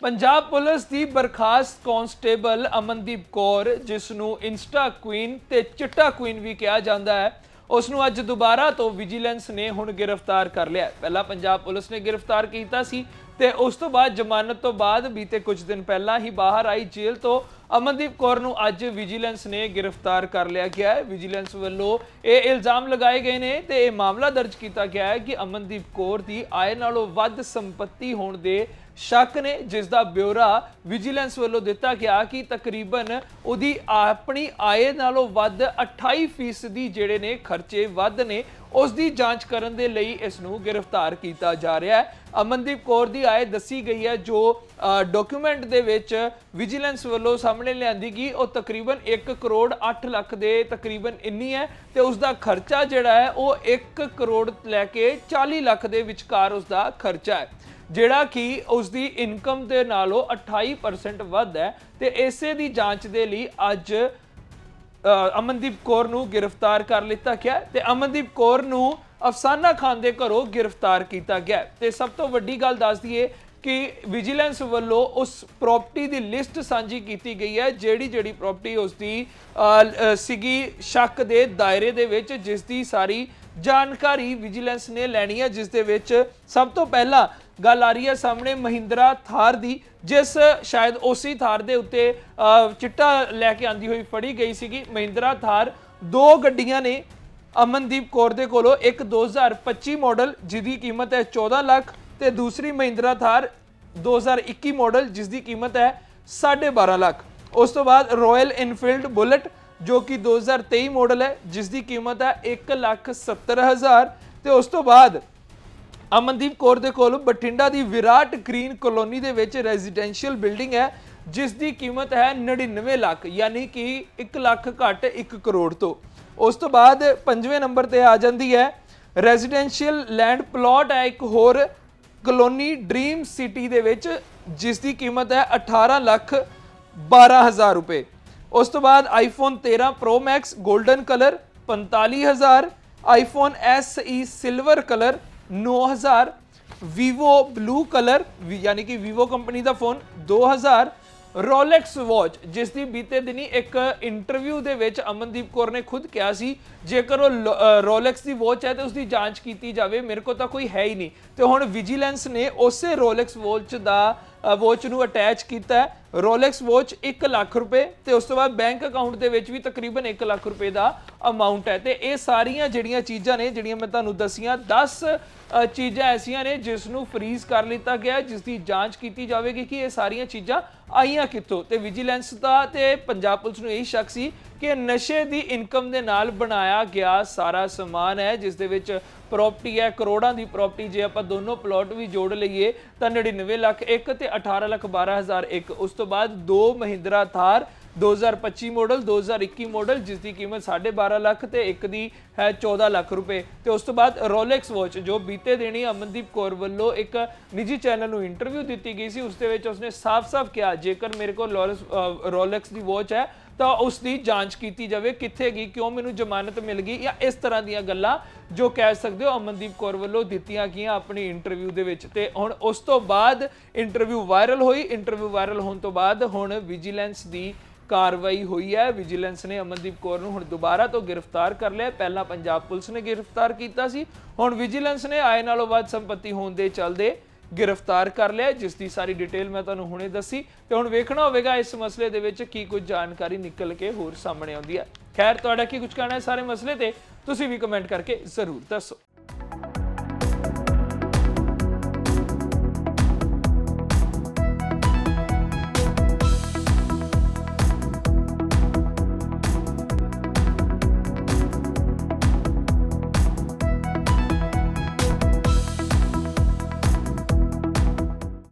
Punjab police ਦੀ ਬਰਖਾਸਤ constable Amandeep Kaur, ਜਿਸ ਨੂੰ ਇੰਸਟਾ ਕੁਈਨ ਤੇ ਚਿੱਟਾ ਕੁਈਨ ਵੀ ਕਿਹਾ ਜਾਂਦਾ ਹੈ, ਉਸ ਨੂੰ ਅੱਜ ਦੁਬਾਰਾ ਤੋਂ ਵਿਜੀਲੈਂਸ ਨੇ ਹੁਣ ਗ੍ਰਿਫਤਾਰ ਕਰ ਲਿਆ ਪਹਿਲਾਂ ਪੰਜਾਬ ਪੁਲਿਸ ਨੇ ਗ੍ਰਿਫਤਾਰ ਕੀਤਾ ਸੀ ਤੇ ਉਸ ਤੋਂ ਬਾਅਦ ਜ਼ਮਾਨਤ ਤੋਂ ਬਾਅਦ ਬੀਤੇ ਕੁਝ ਦਿਨ ਪਹਿਲਾਂ ਹੀ ਬਾਹਰ ਆਈ ਜੇਲ੍ਹ ਤੋਂ ਅਮਨਦੀਪ ਕੌਰ ਨੂੰ ਅੱਜ ਵਿਜੀਲੈਂਸ ਨੇ ਗ੍ਰਿਫਤਾਰ ਕਰ ਲਿਆ ਗਿਆ ਹੈ। ਵਿਜੀਲੈਂਸ ਵੱਲੋਂ ਇਹ ਇਲਜ਼ਾਮ ਲਗਾਏ ਗਏ ਨੇ ਤੇ ਇਹ ਮਾਮਲਾ ਦਰਜ ਕੀਤਾ ਗਿਆ ਹੈ ਕਿ ਅਮਨਦੀਪ ਕੌਰ ਦੀ ਆਏ ਨਾਲੋਂ ਵੱਧ ਸੰਪਤੀ ਹੋਣ ਦੇ ਸ਼ੱਕ ਨੇ ਜਿਸ ਦਾ ਬਿਊਰਾ ਵਿਜੀਲੈਂਸ ਵੱਲੋਂ ਦਿੱਤਾ ਗਿਆ ਕਿ ਤਕਰੀਬਨ ਉਹਦੀ ਆਪਣੀ ਆਏ ਨਾਲੋਂ ਵੱਧ 28% ਦੀ ਜਿਹੜੇ ਨੇ ਖਰਚੇ ਵੱਧ ਨੇ ਉਸ ਦੀ ਜਾਂਚ ਕਰਨ ਦੇ ਲਈ ਇਸ ਨੂੰ ਗ੍ਰਿਫਤਾਰ ਕੀਤਾ ਜਾ ਰਿਹਾ ਹੈ। ਅਮਨਦੀਪ ਕੌਰ ਦੀ ਆਏ ਦੱਸੀ ਗਈ ਹੈ ਜੋ ਡਾਕੂਮੈਂਟ ਦੇ ਵਿੱਚ ਵਿਜੀਲੈਂਸ ਵੱਲੋਂ ਸਾਹਮਣੇ ਲਿਆਂਦੀ ਗਈ, ਉਹ ਤਕਰੀਬਨ 1 ਕਰੋੜ 8 ਲੱਖ ਦੇ ਤਕਰੀਬਨ ਇੰਨੀ ਹੈ ਤੇ ਉਸ ਦਾ ਖਰਚਾ ਜਿਹੜਾ ਹੈ ਉਹ 1 ਕਰੋੜ ਲੈ ਕੇ 40 ਲੱਖ ਦੇ ਵਿਚਕਾਰ ਉਸ ਦਾ ਖਰਚਾ ਹੈ। ਜਿਹੜਾ ਕਿ ਉਸ ਦੀ ਇਨਕਮ ਦੇ ਨਾਲੋਂ 28% ਵੱਧ ਹੈ ਤੇ ਇਸੇ ਦੀ ਜਾਂਚ ਦੇ ਲਈ ਅੱਜ ਅਮਨਦੀਪ ਕੌਰ ਨੂੰ ਗ੍ਰਿਫਤਾਰ ਕਰ ਲਿੱਤਾ ਗਿਆ ਹੈ ਤੇ ਅਮਨਦੀਪ ਕੌਰ ਨੂੰ ਅਫਸਾਨਾ ਖਾਨ ਦੇ ਘਰੋਂ ਗ੍ਰਿਫਤਾਰ ਕੀਤਾ ਗਿਆ ਹੈ। ਤੇ ਸਭ ਤੋਂ ਵੱਡੀ ਗੱਲ ਦੱਸ ਦਈਏ ਕਿ ਵਿਜੀਲੈਂਸ ਵੱਲੋਂ ਉਸ ਪ੍ਰਾਪਰਟੀ ਦੀ ਲਿਸਟ ਸਾਂਝੀ ਕੀਤੀ ਗਈ ਹੈ ਜਿਹੜੀ ਜਿਹੜੀ ਪ੍ਰਾਪਰਟੀ ਉਸ ਦੀ ਅ, ਸੀਗੀ ਸ਼ੱਕ ਦੇ ਦਾਇਰੇ ਦੇ ਵਿੱਚ ਜਿਸ ਦੀ ਸਾਰੀ ਜਾਣਕਾਰੀ ਵਿਜੀਲੈਂਸ ਨੇ ਲੈਣੀ ਹੈ, ਜਿਸ ਦੇ ਵਿੱਚ ਸਭ ਤੋਂ ਪਹਿਲਾਂ ਗੱਲ ਆ ਰਹੀ ਹੈ ਸਾਹਮਣੇ ਮਹਿੰਦਰਾ ਥਾਰ ਦੀ, ਜਿਸ ਸ਼ਾਇਦ ਉਸੇ ਥਾਰ ਦੇ ਉੱਤੇ ਚਿੱਟਾ ਲੈ ਕੇ ਆਂਦੀ ਹੋਈ ਫੜੀ ਗਈ ਸੀਗੀ। ਮਹਿੰਦਰਾ ਥਾਰ ਦੋ ਗੱਡੀਆਂ ਨੇ ਅਮਨਦੀਪ ਕੌਰ ਦੇ ਕੋਲੋਂ, ਇੱਕ 2025 ਮਾਡਲ, ਜਿਹਦੀ ਕੀਮਤ ਹੈ 14 ਲੱਖ ਤੇ ਦੂਸਰੀ ਮਹਿੰਦਰਾ ਥਾਰ 2021 ਮਾਡਲ ਜਿਸ ਦੀ ਕੀਮਤ ਹੈ 12.5 ਲੱਖ। ਉਸ ਤੋਂ ਬਾਅਦ ਰਾਇਲ ਇਨਫੀਲਡ ਬੁਲਟ ਜੋ ਕਿ 2023 ਮਾਡਲ ਹੈ ਜਿਸ ਦੀ ਕੀਮਤ ਹੈ 1 ਲੱਖ 70 ਹਜ਼ਾਰ। ਤੇ ਉਸ ਤੋਂ ਬਾਅਦ ਅਮਨਦੀਪ ਕੌਰ ਦੇ ਕੋਲ ਬਠਿੰਡਾ ਦੀ ਵਿਰਾਟ ਗ੍ਰੀਨ ਕਲੋਨੀ ਦੇ ਵਿੱਚ ਰੈਜ਼ੀਡੈਂਸ਼ੀਅਲ ਬਿਲਡਿੰਗ ਹੈ ਜਿਸ ਦੀ ਕੀਮਤ ਹੈ 99 ਲੱਖ, ਯਾਨੀ ਕਿ 1 ਲੱਖ ਘੱਟ 1 ਕਰੋੜ ਤੋਂ। ਉਸ ਤੋਂ ਬਾਅਦ ਪੰਜਵੇਂ ਨੰਬਰ ਤੇ ਆ ਜਾਂਦੀ ਹੈ ਰੈਜ਼ੀਡੈਂਸ਼ੀਅਲ ਲੈਂਡ ਪਲਾਟ ਹੈ ਇੱਕ ਹੋਰ ਕਲੋਨੀ ਡ੍ਰੀਮ ਸਿਟੀ ਦੇ ਵਿੱਚ ਜਿਸ ਦੀ ਕੀਮਤ ਹੈ 18 ਲੱਖ 12000 ਰੁਪਏ। ਉਸ ਤੋਂ ਬਾਅਦ iPhone 13 Pro Max golden colour 45000 iPhone SE silver colour 9000 vivo blue colour ਯਾਨੀ ਕਿ vivo ਕੰਪਨੀ ਦਾ ਫੋਨ 2000 ਰੋਲੈਕਸ ਵਾਚ ਜਿਸ ਦੀ ਬੀਤੇ ਦਿਨੀ ਇੱਕ ਇੰਟਰਵਿਊ ਦੇ ਵਿੱਚ ਅਮਨਦੀਪ ਕੌਰ ਨੇ ਖੁਦ ਕਿਹਾ ਸੀ, ਜੇਕਰ ਉਹ ਰੋਲੈਕਸ ਦੀ ਵਾਚ ਹੈ ਤੇ ਉਸ ਦੀ ਜਾਂਚ ਕੀਤੀ ਜਾਵੇ, ਮੇਰੇ ਕੋਲ ਤਾਂ ਕੋਈ ਹੈ ਹੀ ਨਹੀਂ। ਤੇ ਹੁਣ ਵਿਜੀਲੈਂਸ ਨੇ ਉਸੇ ਰੋਲੈਕਸ ਵਾਚ ਦਾ ਵਾਚ ਨੂੰ ਅਟੈਚ ਕੀਤਾ ਹੈ। ਰੋਲੈਕਸ ਵਾਚ 1 ਲੱਖ ਰੁਪਏ ਤੇ ਉਸ ਤੋਂ ਬਾਅਦ ਬੈਂਕ ਅਕਾਊਂਟ ਦੇ ਵਿੱਚ ਵੀ ਤਕਰੀਬਨ 1 ਲੱਖ ਰੁਪਏ ਦਾ ਅਮਾਉਂਟ ਹੈ। ਤੇ ਇਹ ਸਾਰੀਆਂ ਜਿਹੜੀਆਂ ਚੀਜ਼ਾਂ ਨੇ, ਜਿਹੜੀਆਂ ਮੈਂ ਤੁਹਾਨੂੰ ਦੱਸੀਆਂ 10 ਚੀਜ਼ਾਂ ਐਸੀਆਂ ਨੇ ਜਿਸ ਨੂੰ ਫਰੀਜ਼ ਕਰ ਲਿੱਤਾ ਗਿਆ ਜਿਸ ਦੀ ਜਾਂਚ ਕੀਤੀ ਜਾਵੇਗੀ ਕਿ ਇਹ ਸਾਰੀਆਂ ਚੀਜ਼ਾਂ ਆਈਆਂ ਕਿੱਥੋਂ। ਤੇ ਵਿਜੀਲੈਂਸ ਦਾ ਤੇ ਪੰਜਾਬ ਪੁਲਿਸ ਨੂੰ ਇਹ ਸ਼ੱਕ ਸੀ ਕਿ ਨਸ਼ੇ ਦੀ ਇਨਕਮ ਦੇ ਨਾਲ ਬਣਾਇਆ ਗਿਆ ਸਾਰਾ ਸਮਾਨ ਹੈ, ਜਿਸ ਦੇ ਵਿੱਚ ਪ੍ਰਾਪਰਟੀ ਹੈ, ਕਰੋੜਾਂ ਦੀ ਪ੍ਰਾਪਰਟੀ ਜੇ ਆਪਾਂ ਦੋਨੋਂ ਪਲਾਟ ਵੀ ਜੋੜ ਲਈਏ, ਤਾਂ 99 ਲੱਖ ਇੱਕ ਤੇ 18 ਲੱਖ 12000 ਇੱਕ। ਉਸ ਤੋਂ ਬਾਅਦ ਦੋ ਮਹਿੰਦਰਾ ਥਾਰ 2025 ਮਾਡਲ 2021 ਮਾਡਲ ਜਿਸ ਦੀ ਕੀਮਤ 12.5 ਲੱਖ ਤੇ ਇੱਕ ਦੀ ਹੈ 14 ਲੱਖ ਰੁਪਏ। ਤੇ ਉਸ ਤੋਂ ਬਾਅਦ ਰੋਲੈਕਸ ਵਾਚ ਜੋ ਬੀਤੇ ਦਿਨੀ ਅਮਨਦੀਪ ਕੌਰ ਵੱਲੋਂ ਇੱਕ ਨਿੱਜੀ ਚੈਨਲ ਨੂੰ ਇੰਟਰਵਿਊ ਦਿੱਤੀ ਗਈ ਸੀ, ਉਸ ਦੇ ਵਿੱਚ ਉਸਨੇ ਸਾਫ਼-ਸਾਫ਼ ਕਿਹਾ, ਜੇਕਰ ਮੇਰੇ ਕੋਲ ਰੋਲੈਕਸ ਦੀ ਵਾਚ ਹੈ ਤਾਂ ਉਸ ਦੀ ਜਾਂਚ ਕੀਤੀ ਜਾਵੇ ਕਿੱਥੇ ਗਈ, ਕਿਉਂ ਮੈਨੂੰ ਜ਼ਮਾਨਤ ਮਿਲ ਗਈ ਜਾਂ ਇਸ ਤਰ੍ਹਾਂ ਦੀਆਂ ਗੱਲਾਂ ਜੋ ਕਹਿ ਸਕਦੇ ਹੋ ਅਮਨਦੀਪ ਕੌਰ ਵੱਲੋਂ ਦਿੱਤੀਆਂ ਗਈਆਂ ਆਪਣੀ ਇੰਟਰਵਿਊ ਦੇ ਵਿੱਚ। ਤੇ ਹੁਣ ਉਸ ਤੋਂ ਬਾਅਦ ਇੰਟਰਵਿਊ ਵਾਇਰਲ ਹੋਈ ਇੰਟਰਵਿਊ ਵਾਇਰਲ ਹੋਣ ਤੋਂ ਬਾਅਦ ਹੁਣ ਵਿਜੀਲੈਂਸ ਦੀ ਕਾਰਵਾਈ ਹੋਈ ਹੈ। ਵਿਜੀਲੈਂਸ ਨੇ ਅਮਨਦੀਪ ਕੌਰ ਨੂੰ ਹੁਣ ਦੁਬਾਰਾ ਤੋਂ ਗ੍ਰਿਫਤਾਰ ਕਰ ਲਿਆ। ਪਹਿਲਾਂ ਪੰਜਾਬ ਪੁਲਿਸ ਨੇ ਗ੍ਰਿਫਤਾਰ ਕੀਤਾ ਸੀ। ਹੁਣ ਵਿਜੀਲੈਂਸ ਨੇ ਆਏ ਨਾਲੋਂ ਬਾਅਦ ਸੰਪਤੀ ਹੋਣ ਦੇ ਚੱਲਦੇ ਗ੍ਰਿਫਤਾਰ ਕਰ ਲਿਆ। ਜਿਸ ਦੀ ਸਾਰੀ ਡਿਟੇਲ ਮੈਂ ਤੁਹਾਨੂੰ ਹੁਣੇ ਦੱਸੀ। ਤੇ ਹੁਣ ਵੇਖਣਾ ਹੋਵੇਗਾ ਇਸ ਮਸਲੇ ਦੇ ਵਿੱਚ ਕੀ ਕੁਝ ਜਾਣਕਾਰੀ ਨਿਕਲ ਕੇ ਹੋਰ ਸਾਹਮਣੇ ਆਉਂਦੀ ਹੈ। ਖੈਰ, ਤੁਹਾਡਾ ਕੀ ਕੁਝ ਕਹਿਣਾ ਹੈ ਸਾਰੇ ਮਸਲੇ ਤੇ? ਤੁਸੀਂ ਵੀ ਕਮੈਂਟ ਕਰਕੇ ਜ਼ਰੂਰ ਦੱਸੋ।